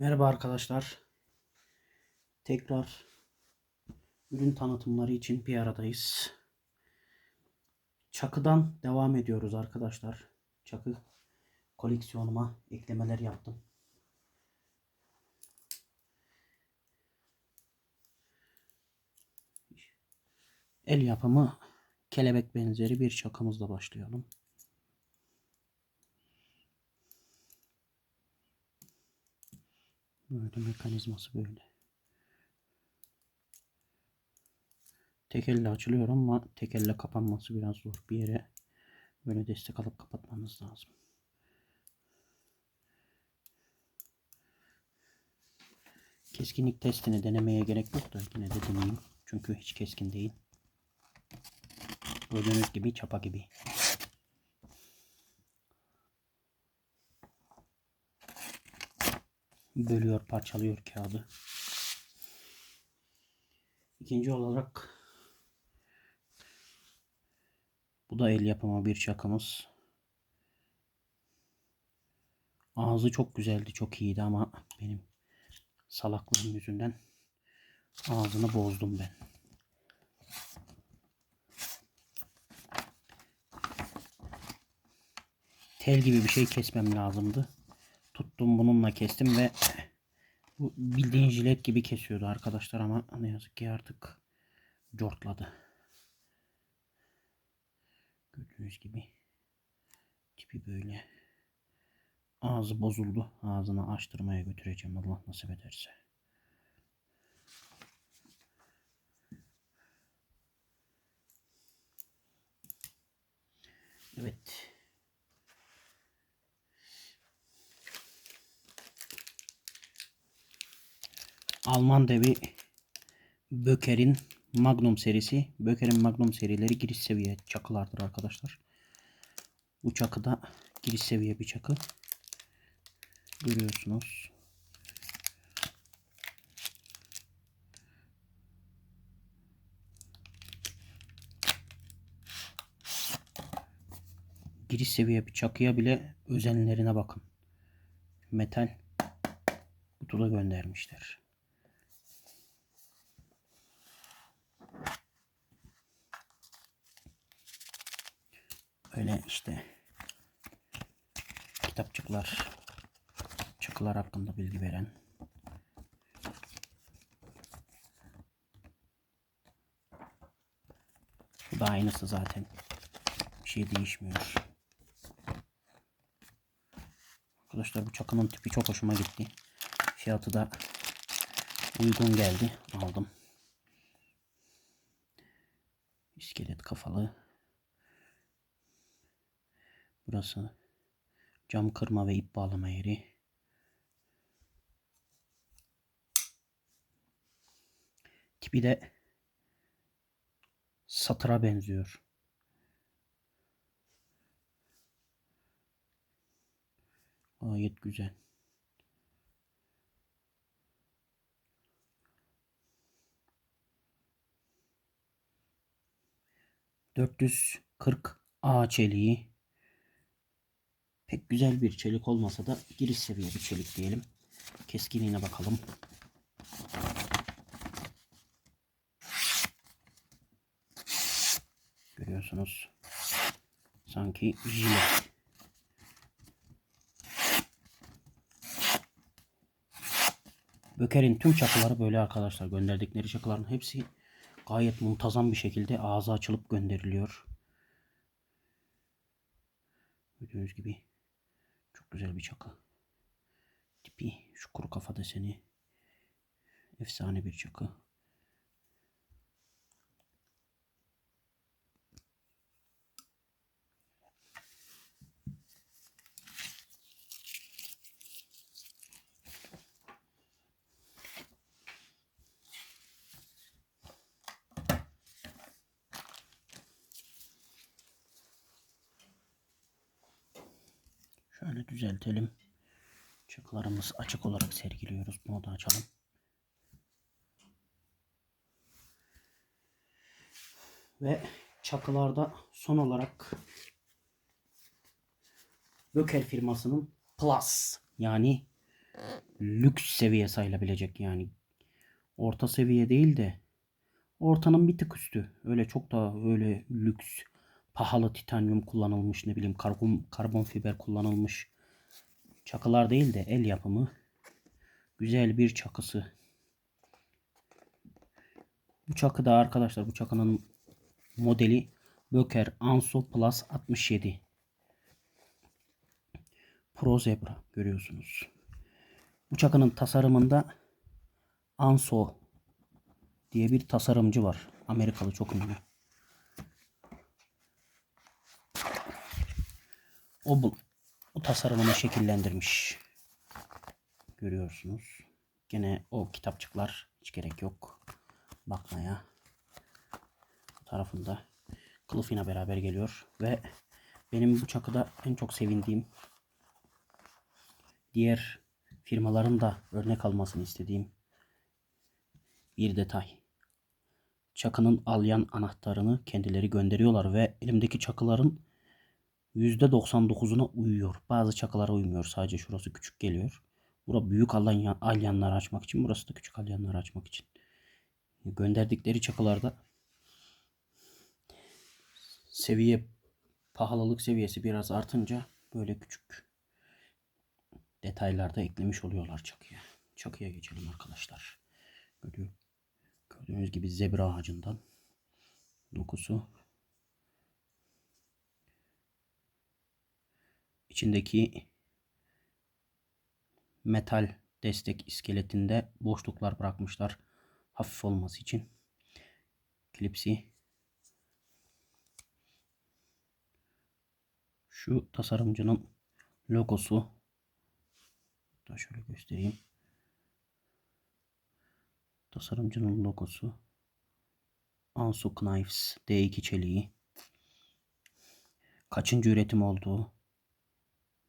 Merhaba arkadaşlar. Tekrar ürün tanıtımları için bir aradayız. Çakıdan devam ediyoruz arkadaşlar. Çakı koleksiyonuma eklemeler yaptım. El yapımı kelebek benzeri bir çakımızla başlayalım. Böyle mekanizması böyle. Tek elle açılıyor ama tek elle kapanması biraz zor. Bir yere böyle destek alıp kapatmanız lazım. Keskinlik testini denemeye gerek yok da yine de deneyeyim. Çünkü hiç keskin değil. Gördüğünüz gibi çapa gibi. Bölüyor, parçalıyor kağıdı. İkinci olarak bu da el yapımı bir çakımız. Ağzı çok güzeldi, çok iyiydi ama benim salaklığım yüzünden ağzını bozdum ben. Tel gibi bir şey kesmem lazımdı tuttum bununla kestim ve bu bildiğin jilet gibi kesiyordu arkadaşlar ama ne yazık ki artık cortladı. Gördüğünüz gibi tipi böyle ağzı bozuldu. Ağzını açtırmaya götüreceğim Allah nasip ederse. Evet. Alman devi Böker'in Magnum serisi. Böker'in Magnum serileri giriş seviye çakılardır arkadaşlar. Bu çakı da giriş seviye bir çakı. Görüyorsunuz. Giriş seviye bir çakıya bile özenlerine bakın. Metal kutuda göndermişler. Öyle işte kitapçıklar, çakılar hakkında bilgi veren Bu da aynısı zaten. Bir şey değişmiyor. Arkadaşlar bu çakının tipi çok hoşuma gitti. Fiyatı da uygun geldi. Aldım. İskelet kafalı. Burası cam kırma ve ip bağlama yeri. Tipi de satıra benziyor. Gayet güzel. Dört yüz kırk A çeliği Pek güzel bir çelik olmasa da giriş seviye bir çelik diyelim. Keskinliğine bakalım. Görüyorsunuz. Sanki jilet. Böker'in tüm çakıları böyle arkadaşlar. Gönderdikleri çakıların hepsi gayet muntazam bir şekilde ağzı açılıp gönderiliyor. Gördüğünüz gibi güzel bir çakı. Tipi şu kuru kafa deseni. Efsane bir çakı. Şöyle düzeltelim. Çakılarımız açık olarak sergiliyoruz. Bunu da açalım. Ve çakılarda son olarak Böker firmasının Plus yani lüks seviye sayılabilecek yani. Orta seviye değil de ortanın bir tık üstü. Öyle çok da öyle lüks pahalı titanyum kullanılmış ne bileyim karbon karbon fiber kullanılmış çakılar değil de el yapımı güzel bir çakısı. Bu çakı da arkadaşlar bu çakının modeli Böker Anso Plus 67. Pro Zebra görüyorsunuz. Bu çakının tasarımında Anso diye bir tasarımcı var. Amerikalı çok ünlü. O bu, bu tasarımını şekillendirmiş. Görüyorsunuz. Gene o kitapçıklar hiç gerek yok bakmaya. Bu tarafında kılıfıyla beraber geliyor ve benim bu çakıda en çok sevindiğim diğer firmaların da örnek almasını istediğim bir detay. Çakının alyan anahtarını kendileri gönderiyorlar ve elimdeki çakıların %99'una uyuyor. Bazı çakılara uymuyor. Sadece şurası küçük geliyor. Bura büyük alyan, alyanları açmak için. Burası da küçük alyanları açmak için. Gönderdikleri çakılarda seviye pahalılık seviyesi biraz artınca böyle küçük detaylarda eklemiş oluyorlar çakıya. Çakıya geçelim arkadaşlar. Gördüğünüz gibi zebra ağacından dokusu içindeki metal destek iskeletinde boşluklar bırakmışlar hafif olması için. Klipsi. Şu tasarımcının logosu. Da şöyle göstereyim. Tasarımcının logosu. Ansu Knives D2 çeliği. Kaçıncı üretim olduğu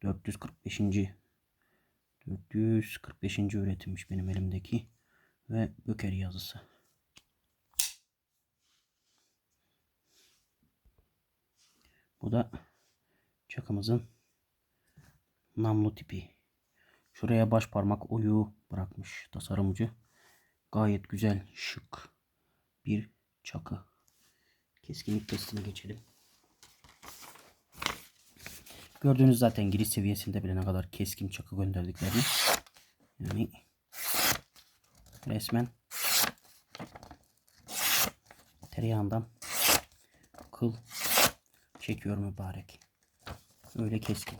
445. 445. üretimmiş benim elimdeki ve Böker yazısı. Bu da çakımızın namlu tipi. Şuraya baş parmak oyuğu bırakmış tasarımcı. Gayet güzel, şık bir çakı. Keskinlik testine geçelim. Gördüğünüz zaten giriş seviyesinde bile ne kadar keskin çakı gönderdiklerini. Yani resmen tereyağından kıl çekiyor mübarek. Öyle keskin.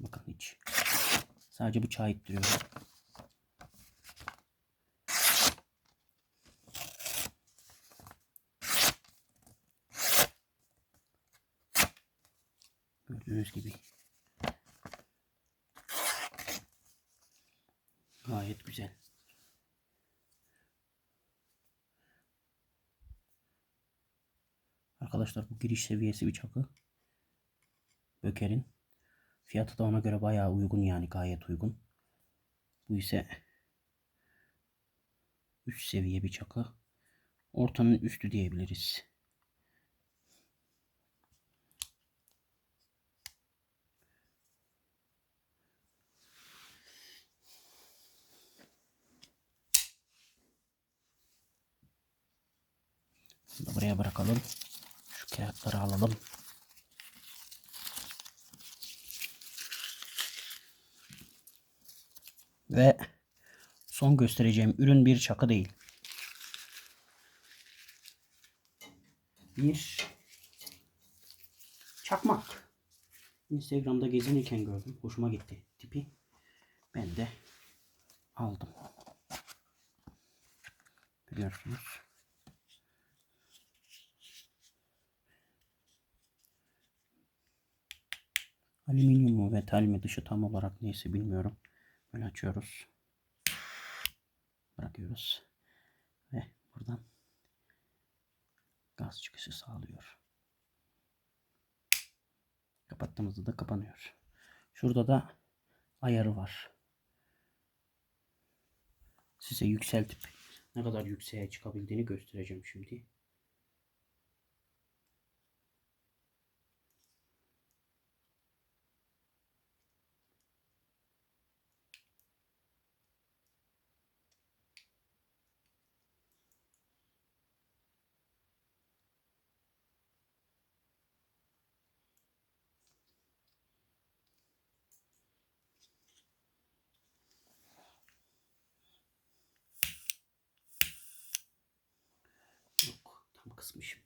Bakın hiç. Sadece bıçağı ittiriyor. Gördüğünüz gibi. Gayet güzel. Arkadaşlar bu giriş seviyesi bir çakı. Böker'in. Fiyatı da ona göre bayağı uygun yani gayet uygun. Bu ise üst seviye bir çakı. Ortanın üstü diyebiliriz. Bunu buraya bırakalım. Şu kağıtları alalım. Ve son göstereceğim ürün bir çakı değil. Bir çakmak. Instagram'da gezinirken gördüm. Hoşuma gitti tipi. Ben de aldım. Görüyorsunuz. Alüminyum mu metal mi dışı tam olarak neyse bilmiyorum. Böyle açıyoruz. Bırakıyoruz. Ve buradan gaz çıkışı sağlıyor. Kapattığımızda da kapanıyor. Şurada da ayarı var. Size yükseltip ne kadar yükseğe çıkabildiğini göstereceğim şimdi. Tam kısmışım.